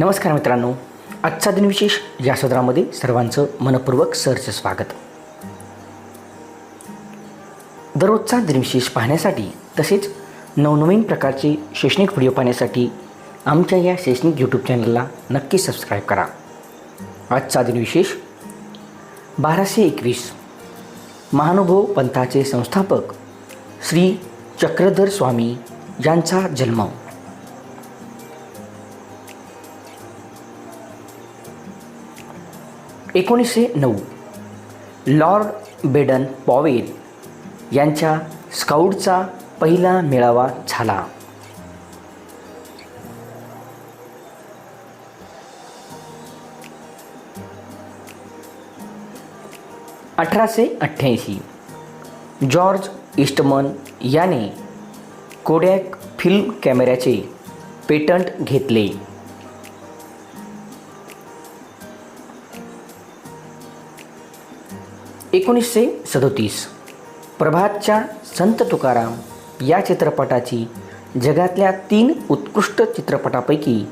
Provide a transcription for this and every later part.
नमस्कार मित्रांनो. आजचा दिनविशेष या सदरामध्ये सर्वांचं मनपूर्वक सरचं स्वागत. दररोजचा दिनविशेष पाहण्यासाठी तसेच नवनवीन प्रकारचे शैक्षणिक व्हिडिओ पाहण्यासाठी आमच्या या शैक्षणिक यूट्यूब चॅनलला नक्की सबस्क्राईब करा. आजचा दिनविशेष बाराशे एकवीस. महानुभव पंथाचे संस्थापक श्री चक्रधर स्वामी यांचा जन्म. एकोणीसशे नऊ. लॉर्ड बेडन पॉवेल यांच्या स्काउटचा पहिला मेळावा झाला. अठराशे अठ्ठ्याऐंशी. जॉर्ज इस्टमन याने कोडॅक फिल्म कॅमेऱ्याचे पेटंट घेतले. एकोणीसशे सदोतीस. प्रभातच्या संत तुकाराम या चित्रपटाची जगातल्या तीन उत्कृष्ट चित्रपटापैकी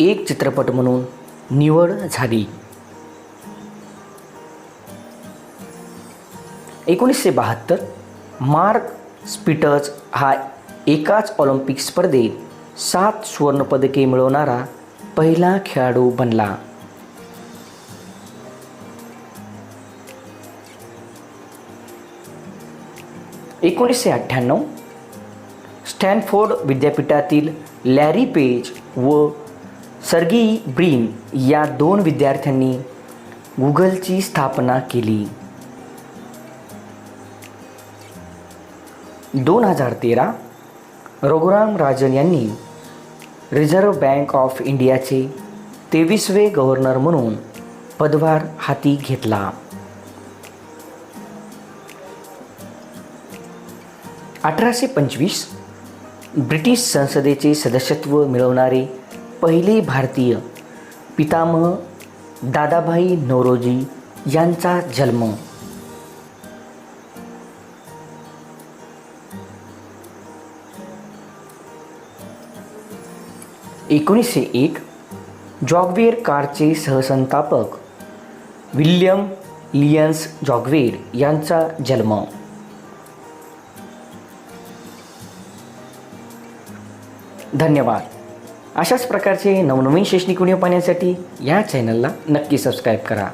एक चित्रपट म्हणून निवड झाली. एकोणीसशे बहात्तर मार्क स्पिटर्स हा एकाच ऑलिम्पिक स्पर्धेत सात सुवर्णपदके मिळवणारा पहिला खेळाडू बनला. एकोणीसशे अठ्ठ्याण्णव स्टॅनफोर्ड विद्यापीठातील लॅरी पेज व सर्गी ब्रीन या दोन विद्यार्थ्यांनी गुगलची स्थापना केली. दोन हजार तेरा रघुराम राजन यांनी रिझर्व्ह बँक ऑफ इंडियाचे तेवीसवे गव्हर्नर म्हणून पदभार हाती घेतला. अठराशे पंचवीस ब्रिटिश संसदेचे सदस्यत्व मिळवणारे पहिले भारतीय पितामह दादाभाई नौरोजी यांचा जन्म. एकोणीसशे एक जॉगवेर कारचे सहसंस्थापक विल्यम लियन्स जॉगवेर यांचा जन्म. धन्यवाद. अशाच प्रकारचे नवनवीन शैक्षणिक व्हिडिओ पाहण्यासाठी या चॅनलला नक्की सबस्क्राईब करा.